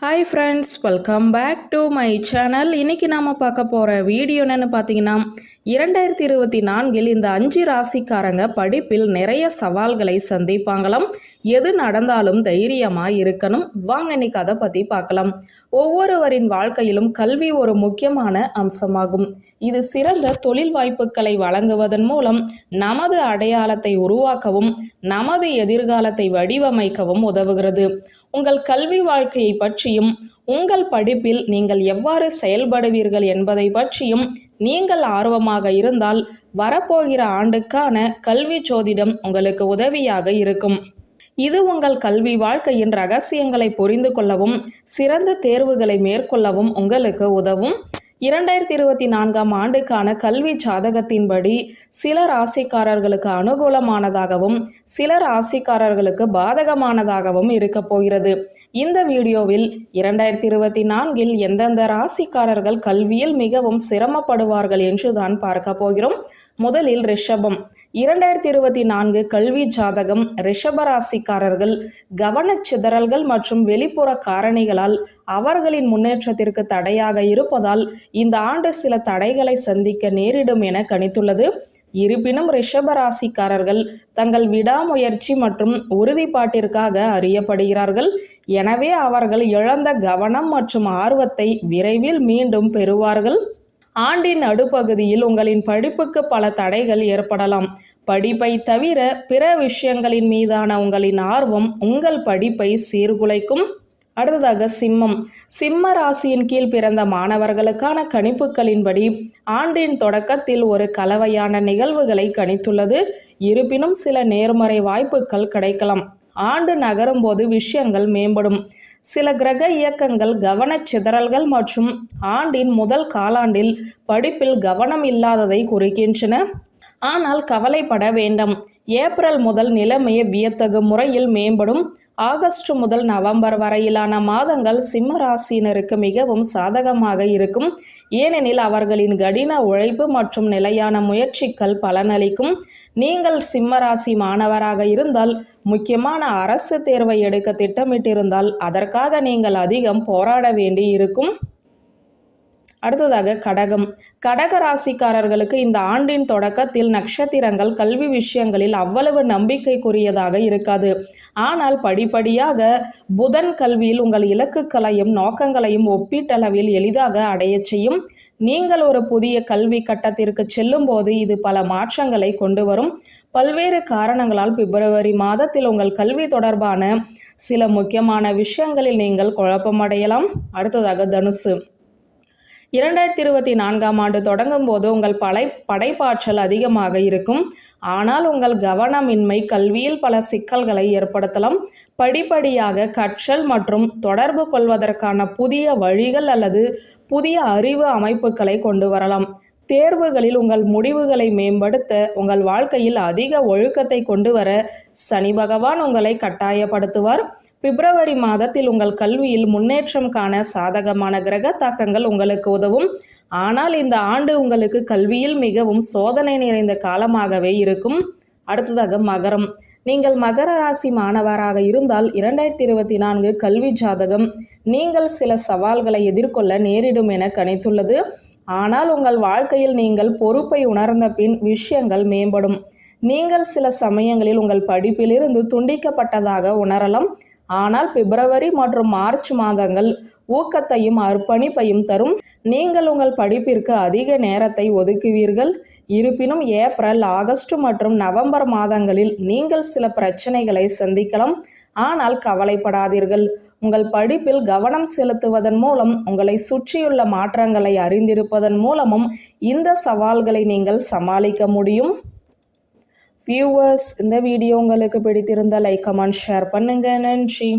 Hi friends welcome back to my channel இன்றைக்கி நாம் பார்க்க போகிற வீடியோ என்னென்னு பார்த்தீங்கன்னா இரண்டாயிரத்தி இருபத்தி நான்கில் இந்த அஞ்சு ராசிக்காரங்க படிப்பில் நிறைய சவால்களை சந்திப்பாங்களாம். எது நடந்தாலும் தைரியமாக இருக்கணும். வாங்க இன்னைக்கு அதை பற்றி பார்க்கலாம். ஒவ்வொருவரின் வாழ்க்கையிலும் கல்வி ஒரு முக்கியமான அம்சமாகும். இது சிறந்த தொழில் வாய்ப்புகளை வழங்குவதன் மூலம் நமது அடையாளத்தை உருவாக்கவும் நமது எதிர்காலத்தை வடிவமைக்கவும் உதவுகிறது. உங்கள் கல்வி வாழ்க்கையை பற்றியும் உங்கள் படிப்பில் நீங்கள் எவ்வாறு செயல்படுவீர்கள் என்பதை பற்றியும் நீங்கள் ஆர்வமாக இருந்தால் வரப்போகிற ஆண்டுக்கான கல்வி ஜோதிடம் உங்களுக்கு உதவியாக இருக்கும். இது உங்கள் கல்வி வாழ்க்கையின் ரகசியங்களை புரிந்து கொள்ளவும் சிறந்த தேர்வுகளை மேற்கொள்ளவும் உங்களுக்கு உதவும். இரண்டாயிரத்தி இருபத்தி நான்காம் ஆண்டுக்கான கல்வி ஜாதகத்தின்படி சில ராசிக்காரர்களுக்கு அனுகூலமானதாகவும் சில ராசிக்காரர்களுக்கு பாதகமானதாகவும் இருக்க போகிறது. இந்த வீடியோவில் இரண்டாயிரத்தி இருபத்தி நான்கில் எந்தெந்த ராசிக்காரர்கள் கல்வியில் மிகவும் சிரமப்படுவார்கள் என்று தான் பார்க்க போகிறோம். முதலில் ரிஷபம். இரண்டாயிரத்தி இருபத்தி நான்கு கல்வி ஜாதகம் ரிஷப ராசிக்காரர்கள் கவனச்சிதறல்கள் மற்றும் வெளிப்புற காரணிகளால் அவர்களின் முன்னேற்றத்திற்கு தடையாக இருப்பதால் இந்த ஆண்டு சில தடைகளை சந்திக்க நேரிடும் என கணித்துள்ளது. இருப்பினும் ரிஷபராசிக்காரர்கள் தங்கள் விடாமுயற்சி மற்றும் உறுதிப்பாட்டிற்காக அறியப்படுகிறார்கள். எனவே அவர்கள் இழந்த கவனம் மற்றும் ஆர்வத்தை விரைவில் மீண்டும் பெறுவார்கள். ஆண்டின் நடுப்பகுதியில் உங்களின் படிப்புக்கு பல தடைகள் ஏற்படலாம். படிப்பை தவிர பிற விஷயங்களின் மீதான உங்களின் ஆர்வம் உங்கள் படிப்பை சீர்குலைக்கும். அடுத்ததாக சிம்மம். சிம்ம ராசியின் கீழ் பிறந்த மாணவர்களுக்கான கணிப்புகளின்படி ஆண்டின் தொடக்கத்தில் ஒரு கலவையான நிகழ்வுகளை கணித்துள்ளது. இருப்பினும் சில நேர்மறை வாய்ப்புகள் கிடைக்கலாம். ஆண்டு நகரும் போது விஷயங்கள் மேம்படும். சில கிரக இயக்கங்கள் கவனச் சிதறல்கள் மற்றும் ஆண்டின் முதல் காலாண்டில் படிப்பில் கவனம் இல்லாததை குறிக்கின்றன. ஆனால் கவலைப்பட வேண்டாம். ஏப்ரல் முதல் நிலைமையை வியத்தகு முறையில் மேம்படும். ஆகஸ்ட் முதல் நவம்பர் வரையிலான மாதங்கள் சிம்ம ராசியினருக்கு மிகவும் சாதகமாக இருக்கும். ஏனெனில் அவர்களின் கடின உழைப்பு மற்றும் நிலையான முயற்சிகள் பலனளிக்கும். நீங்கள் சிம்ம ராசி மாணவராக இருந்தால் முக்கியமான அரசு தேர்வை எடுக்க திட்டமிட்டிருந்தால் அதற்காக நீங்கள் அதிகம் போராட வேண்டி இருக்கும் அடுத்ததாக கடகம். கடக ராசிக்காரர்களுக்கு இந்த ஆண்டின் தொடக்கத்தில் நட்சத்திரங்கள் கல்வி விஷயங்களில் அவ்வளவு நம்பிக்கைக்குரியதாக இருக்காது. ஆனால் படிப்படியாக புதன் கல்வியில் உங்கள் இலக்குகளையும் நோக்கங்களையும் ஒப்பீட்டளவில் எளிதாக அடையச் செய்யும். நீங்கள் ஒரு புதிய கல்வி கட்டத்திற்கு செல்லும் போது இது பல மாற்றங்களை கொண்டு வரும். பல்வேறு காரணங்களால் பிப்ரவரி மாதத்தில் உங்கள் கல்வி தொடர்பான சில முக்கியமான விஷயங்களில் நீங்கள் குழப்பமடையலாம். அடுத்ததாக தனுசு. இரண்டாயிரத்தி இருபத்தி நான்காம் ஆண்டு தொடங்கும் போது உங்கள் படை படைப்பாற்றல் அதிகமாக இருக்கும். ஆனால் உங்கள் கவனமின்மை கல்வியில் பல சிக்கல்களை ஏற்படுத்தலாம். படிப்படியாக கற்றல் மற்றும் தொடர்பு கொள்வதற்கான புதிய வழிகள் அல்லது புதிய அறிவு அமைப்புகளை கொண்டு வரலாம். தேர்வுகளில் உங்கள் முடிவுகளை மேம்படுத்த உங்கள் வாழ்க்கையில் அதிக ஒழுக்கத்தை கொண்டு வர சனி பகவான் உங்களை கட்டாயப்படுத்துவார். பிப்ரவரி மாதத்தில் உங்கள் கல்வியில் முன்னேற்றம் காண சாதகமான கிரக தாக்கங்கள் உங்களுக்கு உதவும். ஆனால் இந்த ஆண்டு உங்களுக்கு கல்வியில் மிகவும் சோதனை நிறைந்த காலமாகவே இருக்கும். அடுத்ததாக மகரம். நீங்கள் மகர ராசி மாணவராக இருந்தால் இரண்டாயிரத்தி இருபத்தி நான்கு கல்வி ஜாதகம் நீங்கள் சில சவால்களை எதிர்கொள்ள நேரிடும் என கணித்துள்ளது. ஆனால் உங்கள் வாழ்க்கையில் நீங்கள் பொறுப்பை உணர்ந்த பின் விஷயங்கள் மேம்படும். நீங்கள் சில சமயங்களில் உங்கள் படிப்பிலிருந்து துண்டிக்கப்பட்டதாக உணரலாம். ஆனால் பிப்ரவரி மற்றும் மார்ச் மாதங்கள் ஊக்கத்தையும் அர்ப்பணிப்பையும் தரும். நீங்கள் உங்கள் படிப்பிற்கு அதிக நேரத்தை ஒதுக்குவீர்கள். இருப்பினும் ஏப்ரல் ஆகஸ்ட் மற்றும் நவம்பர் மாதங்களில் நீங்கள் சில பிரச்சனைகளை சந்திக்கலாம். ஆனால் கவலைப்படாதீர்கள். உங்கள் படிப்பில் கவனம் செலுத்துவதன் மூலம் உங்களை சுற்றியுள்ள மாற்றங்களை அறிந்திருப்பதன் மூலமும் இந்த சவால்களை நீங்கள் சமாளிக்க முடியும். வியூவர்ஸ் இந்த வீடியோ உங்களுக்கு பிடித்திருந்தால் லைக் கமெண்ட் ஷேர் பண்ணுங்கள் நன்றி.